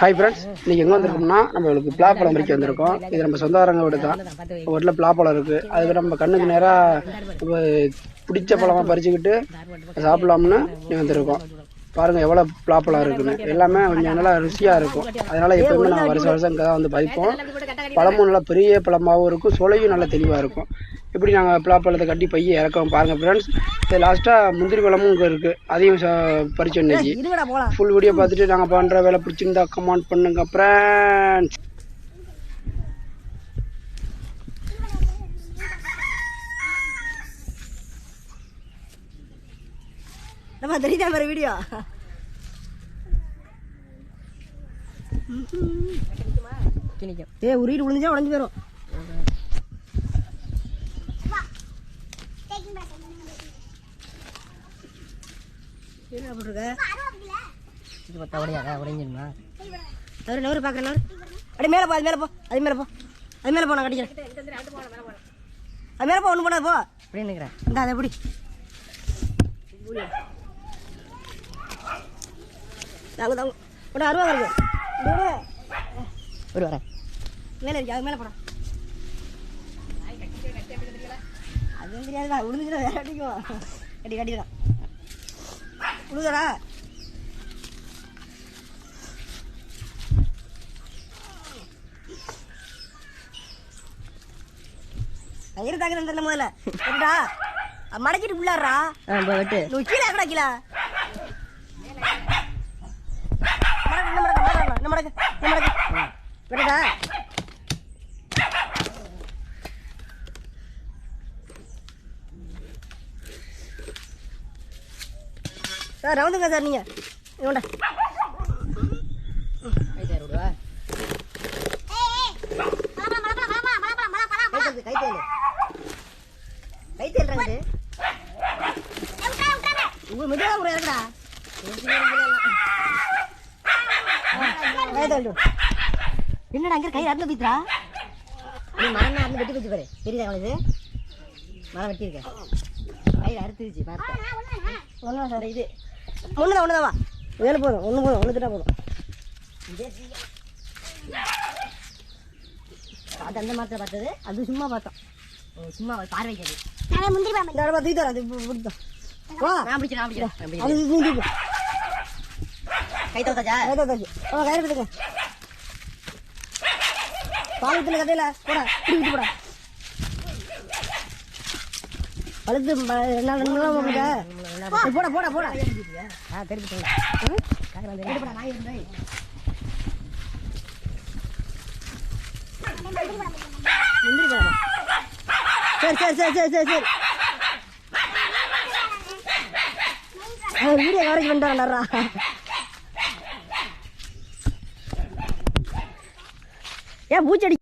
Hi friends இன்னைக்கு எங்கே வந்திருக்கோம்னா நம்மளுக்கு பிளாப்பழம் வரைக்கும் வந்திருக்கோம். இது நம்ம சொந்தக்காரங்க வீடு தான். வீட்டில் பிளாப்பழம் இருக்குது அதுக்கு நம்ம கண்ணுக்கு நேராக பிடிச்ச பழமாக பறிச்சுக்கிட்டு சாப்பிடலாம்னு வந்திருக்கோம். பாருங்க எவ்வளோ பிளாப்பழம் இருக்குன்னு. எல்லாமே கொஞ்சம் நல்லா ருசியாக இருக்கும். அதனால எப்பவுமே நான் வருஷம் வருஷம் இங்கே தான் வந்து பறிப்போம். பழமும் நல்லா பெரிய பழமாகவும் இருக்கும். சுளையும் நல்லா தெளிவாக இருக்கும். இப்படி நாங்கள் பிளாப்பழத்தை கட்டி பைய இறக்கோம் பாருங்கள் ஃப்ரெண்ட்ஸ் இது லாஸ்ட்டாக முந்திரி பழமும் இங்கே இருக்குது அதையும் ச- பறிச்சோம் இன்னைக்கு ஃபுல் வீடியோ பார்த்துட்டு நாங்கள் பண்ணுற வேலை பிடிச்சிருந்தா கமெண்ட் பண்ணுங்க ஃப்ரெண்ட்ஸ் நம்ம தெரியுதா மாதிரி வீடியோ ஏ வீடு விழுந்துச்சா உடஞ்சு போயிடும் என்ன போட்டிருக்க. இது பார்த்தா உடையாதா உடைஞ்சிருமா நவரு நவரு பார்க்குறேன் நவரு அப்படியே மேலே போ அது மேலே போ அது மேலே போ. அது மேலே போ நான் கட்டிக்கிறேன். அது மேலே போ ஒன்று போனா போ. அப்படியே நிற்கிறேன் இந்த அதை எப்படி தாங்க தாங்க. உடனே அருவா வருது. ஒரு வரேன். மேலே இருக்கு அது மேலே போடா. அதுவும் தெரியாதுடா உழுந்துச்சுடா வேற அடிக்கும். கட்டி உழுதடா கயிறு தாக்குறேன் தெரியல முதல்ல. என்னடா மடக்கிட்டு உள்ளாடுறா நீ கீழே கூட கீழே? மடக்கு, மடக்கு, மடக்கு, மடக்கு, மடக்கு. சார் ரவுண்டுங்க சார் நீங்க. இவன்டா என்னடா அங்கே கை அறுந்து பீத்துறா. நீ மரம் அறுந்து வெட்டி பாரு. தெரியுதா அவளுக்கு மரம் கை அறுத்துருச்சு பார்த்தேன் ஒன்றா சார் இது. ஒன்று தான் ஒன்று தான் வா வேலை போதும். ஒன்று போதும். ஒன்று திட்டா போதும். அது அந்த மரத்தை பார்த்தது. அது சும்மா பார்த்தோம். சும்மா பார்வைக்கு அது முந்திரி பழம். இந்த இடமா தூக்கி தரேன் பிடித்தோம் வா. நான் பிடிக்கிறேன் நான் பிடிக்கிறேன். அது தூக்கி கை தோத்தாச்சா ஏதோ தாச்சு ஆ கயிறு பிடிக்க பாலத்தில் கதையில போடா. விட்டு போடா. பழுத்து என்ன உங்களுக்கு ஆ சரி சரி சரி சரி சரி சரி. வீடியோ கவரேஜ் பண்ணிட்டாரா ஏன் பூச்செடி